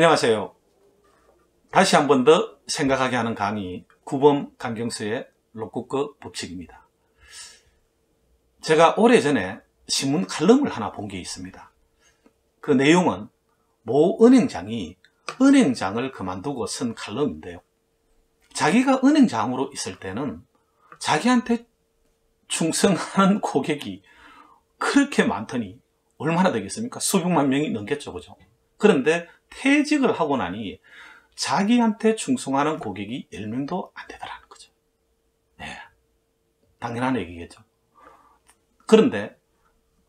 안녕하세요. 다시 한 번 더 생각하게 하는 강의 구범 강경수의 로쿠꺼 법칙입니다. 제가 오래전에 신문 칼럼을 하나 본 게 있습니다. 그 내용은 모 은행장이 은행장을 그만두고 쓴 칼럼인데요. 자기가 은행장으로 있을 때는 자기한테 충성하는 고객이 그렇게 많더니 얼마나 되겠습니까? 수백만 명이 넘겠죠, 그죠? 그런데 퇴직을 하고 나니 자기한테 충성하는 고객이 10명도 안 되더라는 거죠. 네. 당연한 얘기겠죠. 그런데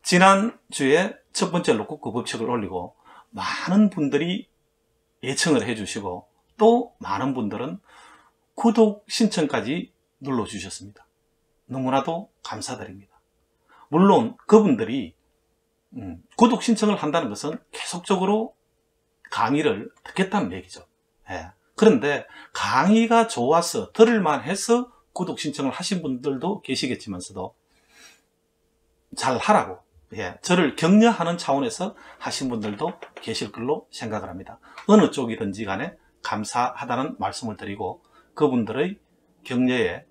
지난주에 첫 번째 로쿠 그 법칙을 올리고 많은 분들이 예청을 해주시고 또 많은 분들은 구독 신청까지 눌러주셨습니다. 너무나도 감사드립니다. 물론 그분들이 음, 구독 신청을 한다는 것은 계속적으로 강의를 듣겠다는 얘기죠. 예. 그런데 강의가 좋아서 들을만 해서 구독 신청을 하신 분들도 계시겠지만서도 잘 하라고 예, 저를 격려하는 차원에서 하신 분들도 계실 걸로 생각을 합니다. 어느 쪽이든지 간에 감사하다는 말씀을 드리고 그분들의 격려에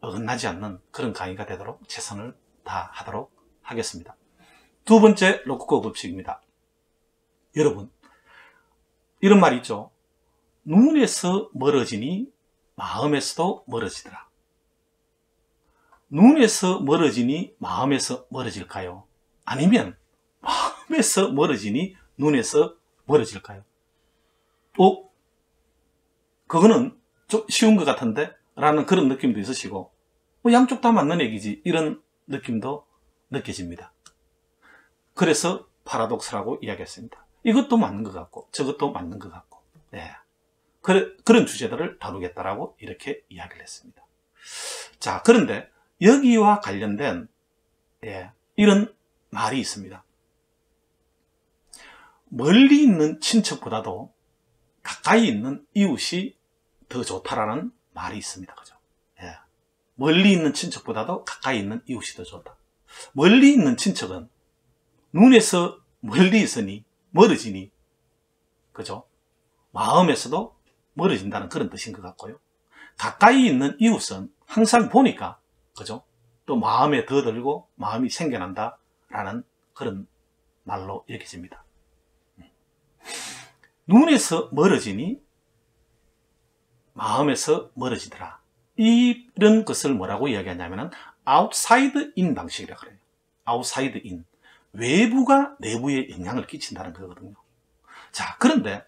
어긋나지 않는 그런 강의가 되도록 최선을 다하도록 하겠습니다. 두 번째 로쿠코 법칙입니다. 여러분 이런 말이 있죠. 눈에서 멀어지니 마음에서도 멀어지더라. 눈에서 멀어지니 마음에서 멀어질까요? 아니면 마음에서 멀어지니 눈에서 멀어질까요? 어? 그거는 좀 쉬운 것 같은데? 라는 그런 느낌도 있으시고 뭐 양쪽 다 맞는 얘기지 이런 느낌도 느껴집니다. 그래서 파라독스라고 이야기했습니다. 이것도 맞는 것 같고 저것도 맞는 것 같고 네. 그래, 그런 주제들을 다루겠다라고 이렇게 이야기를 했습니다. 자 그런데 여기와 관련된 예, 이런 말이 있습니다. 멀리 있는 친척보다도 가까이 있는 이웃이 더 좋다라는 말이 있습니다. 그죠? 예. 멀리 있는 친척보다도 가까이 있는 이웃이 더 좋다. 멀리 있는 친척은 눈에서 멀리 있으니 멀어지니 그죠? 마음에서도 멀어진다는 그런 뜻인 것 같고요. 가까이 있는 이웃은 항상 보니까 그죠? 또 마음에 더 들고 마음이 생겨난다 라는 그런 말로 여겨집니다. 눈에서 멀어지니 마음에서 멀어지더라. 이런 것을 뭐라고 이야기하냐면은 outside in 방식이라고 그래요. outside in. 외부가 내부에 영향을 끼친다는 거거든요. 자, 그런데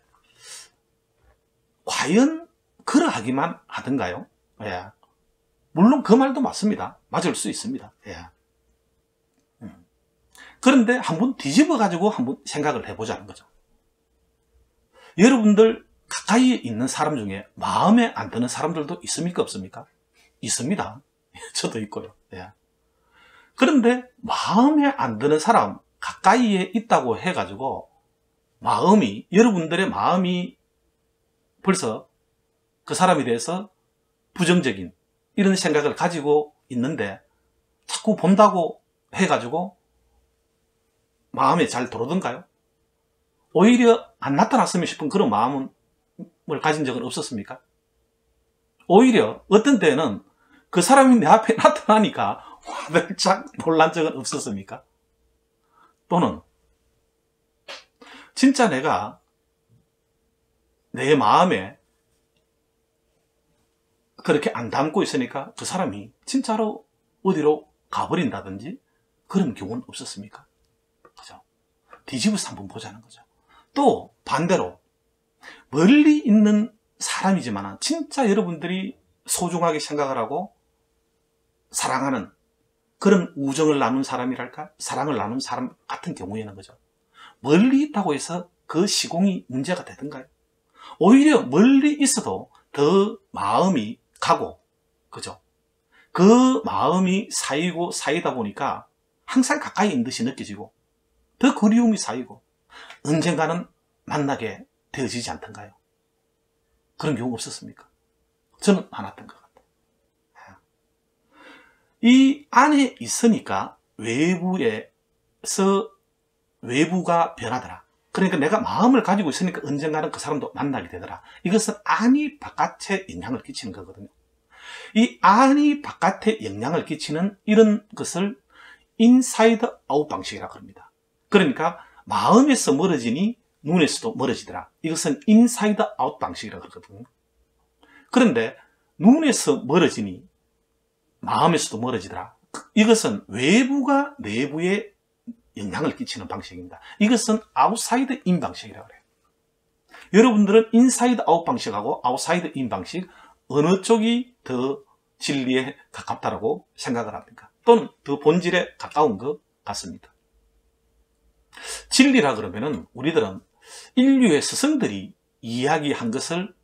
과연 그러하기만 하던가요? 예. 물론 그 말도 맞습니다. 맞을 수 있습니다. 예. 음. 그런데 한번 뒤집어 가지고 한번 생각을 해보자는 거죠. 여러분들 가까이에 있는 사람 중에 마음에 안 드는 사람들도 있습니까? 없습니까? 있습니다. 저도 있고요. 예. 그런데 마음에 안 드는 사람 가까이에 있다고 해가지고 마음이 여러분들의 마음이 벌써 그 사람에 대해서 부정적인 이런 생각을 가지고 있는데 자꾸 본다고 해가지고 마음에 잘 들어오던가요? 오히려 안 나타났으면 싶은 그런 마음을 가진 적은 없었습니까? 오히려 어떤 때는 그 사람이 내 앞에 나타나니까 화들짝 놀란 적은 없었습니까? 또는 진짜 내가 내 마음에 그렇게 안 담고 있으니까 그 사람이 진짜로 어디로 가버린다든지 그런 경우는 없었습니까? 그죠? 뒤집어서 한번 보자는 거죠. 또 반대로 멀리 있는 사람이지만 진짜 여러분들이 소중하게 생각을 하고 사랑하는 그런 우정을 나눈 사람이랄까? 사랑을 나눈 사람 같은 경우에는 거죠. 멀리 있다고 해서 그 시공이 문제가 되던가요? 오히려 멀리 있어도 더 마음이 가고, 그죠? 그 마음이 쌓이고 쌓이다 보니까 항상 가까이 있는 듯이 느껴지고, 더 그리움이 쌓이고, 언젠가는 만나게 되어지지 않던가요? 그런 경우 없었습니까? 저는 많았던 것. 이 안에 있으니까 외부에서 외부가 변하더라. 그러니까 내가 마음을 가지고 있으니까 언젠가는 그 사람도 만나게 되더라. 이것은 안이 바깥에 영향을 끼치는 거거든요. 이 안이 바깥에 영향을 끼치는 이런 것을 인사이드 아웃 방식이라고 합니다. 그러니까 마음에서 멀어지니 눈에서도 멀어지더라. 이것은 인사이드 아웃 방식이라고 하거든요. 그런데 눈에서 멀어지니 마음에서도 멀어지더라. 이것은 외부가 내부에 영향을 끼치는 방식입니다. 이것은 아웃사이드 인 방식이라고 해요. 여러분들은 인사이드 아웃 방식하고 아웃사이드 인 방식 어느 쪽이 더 진리에 가깝다라고 생각을 합니까? 또는 더 본질에 가까운 것 같습니다. 진리라 그러면은 우리들은 인류의 스승들이 이야기한 것을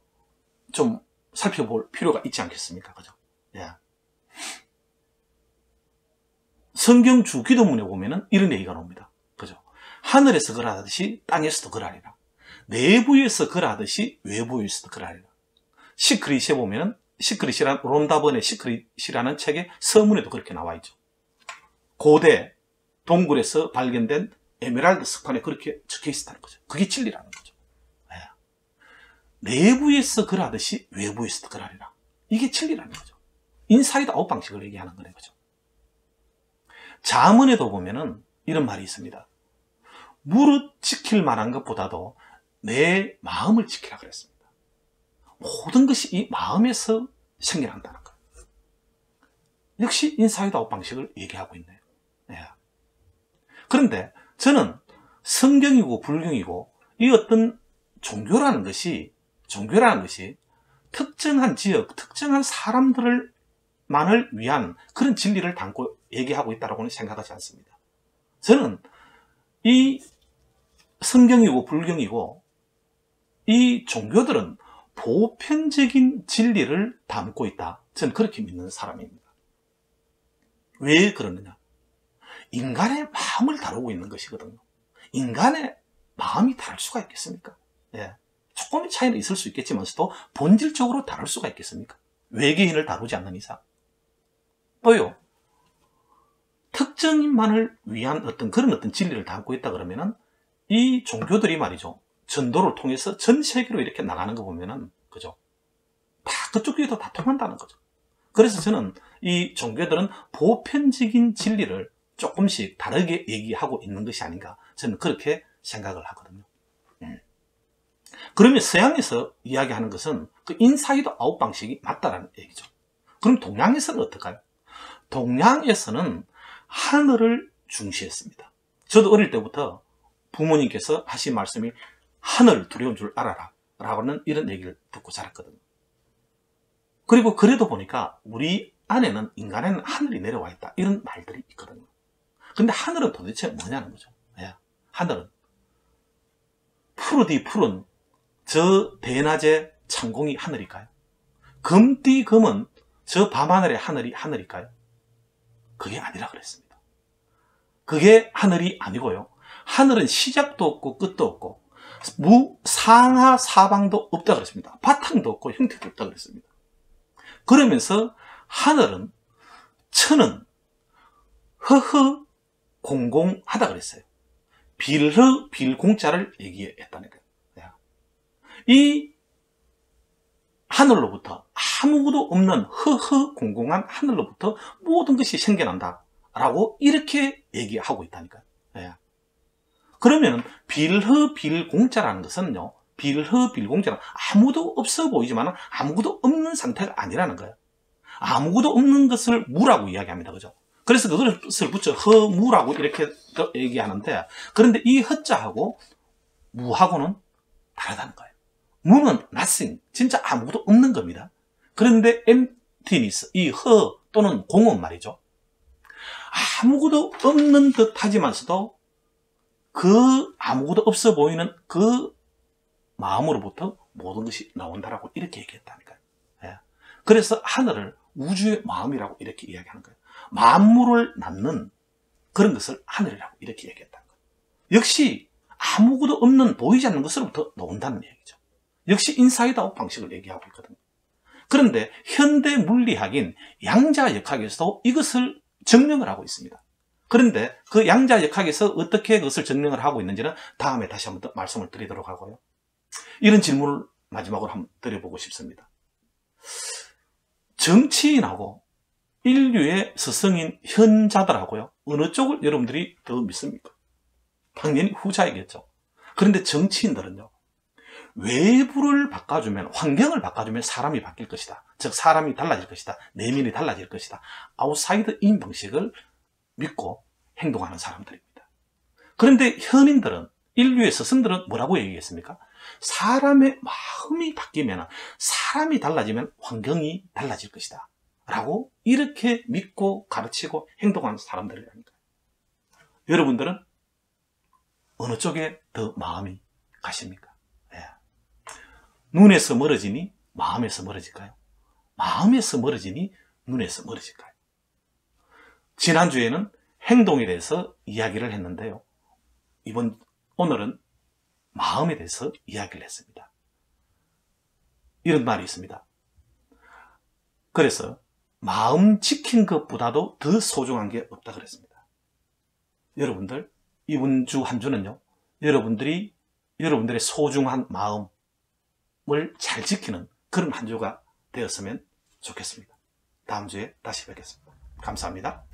좀 살펴볼 필요가 있지 않겠습니까? 그죠? 예. 성경 주기도문에 보면은 이런 얘기가 나옵니다. 그죠? 하늘에서 그라듯이 땅에서도 그라리라. 내부에서 그라듯이 외부에서도 그라리라. 시크릿에 보면은 시크릿이란 론다번의 시크릿이라는 책의 서문에도 그렇게 나와 있죠. 고대 동굴에서 발견된 에메랄드 스판에 그렇게 적혀 있었다는 거죠. 그게 진리라는 거죠. 네. 내부에서 그라듯이 외부에서도 그라리라. 이게 진리라는 거죠. 인사이드 아웃 방식을 얘기하는 거네, 그죠. 자문에도 보면은 이런 말이 있습니다. 무릇 지킬 만한 것보다도 내 마음을 지키라 그랬습니다. 모든 것이 이 마음에서 생겨난다는 거예요. 역시 인사이드 아웃 방식을 얘기하고 있네요. 네. 그런데 저는 성경이고 불경이고 이 어떤 종교라는 것이 종교라는 것이 특정한 지역, 특정한 사람들을 만을 위한 그런 진리를 담고 얘기하고 있다고는 생각하지 않습니다. 저는 이 성경이고 불경이고 이 종교들은 보편적인 진리를 담고 있다. 저는 그렇게 믿는 사람입니다. 왜 그러느냐? 인간의 마음을 다루고 있는 것이거든요. 인간의 마음이 다를 수가 있겠습니까? 예. 조금의 차이는 있을 수 있겠지만서도 본질적으로 다를 수가 있겠습니까? 외계인을 다루지 않는 이상. 또요, 특정인만을 위한 어떤 그런 어떤 진리를 담고 있다 그러면은 이 종교들이 말이죠. 전도를 통해서 전 세계로 이렇게 나가는 거 보면은, 그죠? 다 그쪽 교회도 다 통한다는 거죠. 그래서 저는 이 종교들은 보편적인 진리를 조금씩 다르게 얘기하고 있는 것이 아닌가. 저는 그렇게 생각을 하거든요. 음. 그러면 서양에서 이야기하는 것은 그 인사이드 아웃 방식이 맞다라는 얘기죠. 그럼 동양에서는 어떨까요? 동양에서는 하늘을 중시했습니다. 저도 어릴 때부터 부모님께서 하신 말씀이 하늘 두려운 줄 알아라. 라고는 이런 얘기를 듣고 자랐거든요. 그리고 그래도 보니까 우리 안에는 인간에는 하늘이 내려와 있다. 이런 말들이 있거든요. 근데 하늘은 도대체 뭐냐는 거죠. 예. 하늘은 푸르디 푸른 저 대낮의 창공이 하늘일까요? 금띠 금은 저 밤하늘의 하늘이 하늘일까요? 그게 아니라 그랬습니다. 그게 하늘이 아니고요. 하늘은 시작도 없고 끝도 없고 무 상하 사방도 없다 그랬습니다. 바탕도 없고 형태도 없다 그랬습니다. 그러면서 하늘은 천은 허허 공공하다 그랬어요. 빌허 빌공자를 얘기했다니까요. 이 하늘로부터 아무것도 없는 허허 공공한 하늘로부터 모든 것이 생겨난다. 라고 이렇게 얘기하고 있다니까요. 예. 그러면 빌허 빌공자라는 것은요. 빌허 빌공자는 아무도 없어 보이지만 아무것도 없는 상태가 아니라는 거예요. 아무것도 없는 것을 무라고 이야기합니다. 그죠? 그래서 그것을 붙여 허무라고 이렇게 얘기하는데 그런데 이 허자하고 무하고는 다르다는 거예요. 무는 nothing, 진짜 아무것도 없는 겁니다. 그런데 emptiness, 이 허 또는 공은 말이죠. 아무것도 없는 듯 하지만서도 그 아무것도 없어 보이는 그 마음으로부터 모든 것이 나온다라고 이렇게 얘기했다니까요. 예. 그래서 하늘을 우주의 마음이라고 이렇게 이야기하는 거예요. 만물을 낳는 그런 것을 하늘이라고 이렇게 얘기했다는 거예요. 역시 아무것도 없는 보이지 않는 것으로부터 나온다는 얘기죠. 역시 인사이드 아웃 방식을 얘기하고 있거든요. 그런데 현대 물리학인 양자역학에서도 이것을 증명을 하고 있습니다. 그런데 그 양자 역학에서 어떻게 그것을 증명을 하고 있는지는 다음에 다시 한번 더 말씀을 드리도록 하고요. 이런 질문을 마지막으로 한번 드려보고 싶습니다. 정치인하고 인류의 스승인 현자들하고요. 어느 쪽을 여러분들이 더 믿습니까? 당연히 후자이겠죠. 그런데 정치인들은요. 외부를 바꿔주면, 환경을 바꿔주면 사람이 바뀔 것이다. 즉, 사람이 달라질 것이다. 내면이 달라질 것이다. 아웃사이드 인 방식을 믿고 행동하는 사람들입니다. 그런데 현인들은, 인류의 스승들은 뭐라고 얘기했습니까? 사람의 마음이 바뀌면, 사람이 달라지면 환경이 달라질 것이다. 라고 이렇게 믿고 가르치고 행동하는 사람들이라니까. 여러분들은 어느 쪽에 더 마음이 가십니까? 예. 눈에서 멀어지니 마음에서 멀어질까요? 마음에서 멀어지니 눈에서 멀어질까요? 지난주에는 행동에 대해서 이야기를 했는데요. 이번, 오늘은 마음에 대해서 이야기를 했습니다. 이런 말이 있습니다. 그래서 마음 지킨 것보다도 더 소중한 게 없다 그랬습니다. 여러분들, 이번 주 한 주는요, 여러분들이 여러분들의 소중한 마음 을잘 지키는 그런 한 주가 되었으면 좋겠습니다. 다음 주에 다시 뵙겠습니다. 감사합니다.